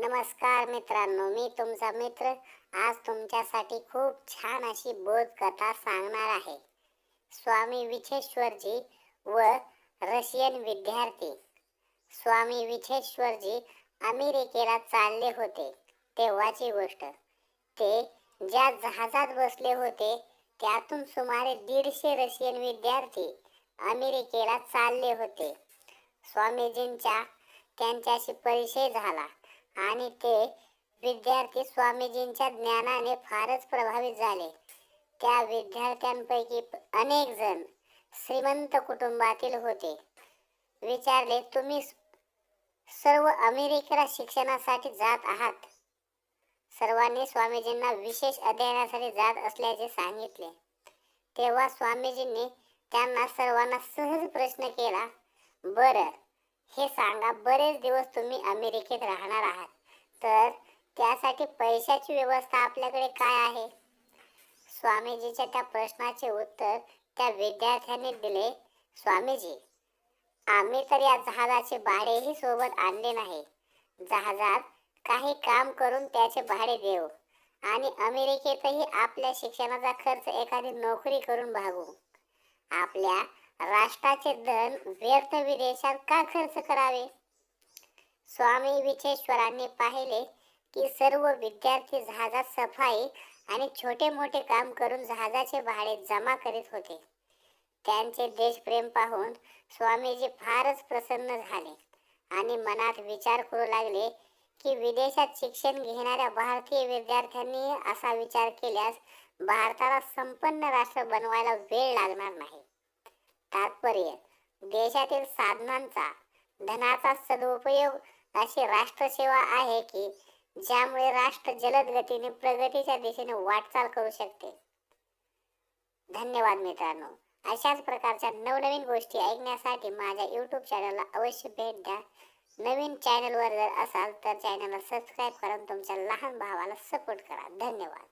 नमस्कार मित्रांनो मी तुमचा मित्र. आज तुमच्यासाठी खूप छान अशी बोधकथा सांगणार आहे. स्वामी विछेश्वरजी व रशियन विद्यार्थी. स्वामी विछेश्वरजी अमेरिकेला चालले होते तेव्हाची गोष्ट. ते ज्या जहाजात बसले होते त्यातून सुमारे दीडशे रशियन विद्यार्थी अमेरिकेला चालले होते. स्वामीजींच्या त्यांच्याशी परिचय झाला. आणि ते विद्यार्थी स्वामीजींच्या ज्ञानाने फारच प्रभावित झाले. त्या विद्यार्थ्यांपैकी अनेक जण श्रीमंत कुटुंबातील होते. विचारले तुम्ही सर्व अमेरिकेला शिक्षणासाठी जात आहात? सर्वांनी स्वामीजींना विशेष अध्ययनासाठी जात असल्याचे सांगितले. तेव्हा स्वामीजींनी त्यांना सर्वांना सहज प्रश्न केला बरं हे सांगा बरेच दिवस तुम्ही अमेरिकेत राहणार आहात. तर त्यासाठी पैशाची व्यवस्था आपल्याकडे काय आहे? स्वामीजीच्या त्या प्रश्नाचे उत्तर त्या विद्यार्थ्यांनी दिले. स्वामीजी आम्ही तर या जहाजाचे भाडेही सोबत आणले नाही. जहाजात काही काम करून त्याचे भाडे देऊ आणि अमेरिकेतही आपल्या शिक्षणाचा खर्च एखादी नोकरी करून भागू. आपल्या राष्ट्राचे धन व्यर्थ विदेशात का खर्च करावे? स्वामी विचेश्वरांनी पाहिले की सर्व विद्यार्थी जहाजात सफाई आणि छोटे मोठे काम करून जहाजाचे भाडे जमा करीत होते. त्यांचे देशप्रेम पाहून स्वामीजी फारच प्रसन्न झाले आणि मनात विचार करू लागले की विदेशात शिक्षण घेणाऱ्या भारतीय विद्यार्थ्यांनी असा विचार केल्यास भारताला संपन्न राष्ट्र बनवायला वेळ लागणार नाही. तात्पर्य. देशातील साधनांचा धनाचा सदुपयोग अशी राष्ट्रसेवा आहे की ज्यामुळे राष्ट्र जलद गतीने प्रगतीच्या दिशेने वाटचाल करू शकते. धन्यवाद मित्रांनो. अशाच प्रकारच्या नवनवीन गोष्टी ऐकण्यासाठी माझ्या यूट्यूब चॅनलला अवश्य भेट द्या. नवीन चॅनलवर जर असाल तर चॅनलला सबस्क्राईब करून तुमच्या लहान भावाला सपोर्ट करा. धन्यवाद.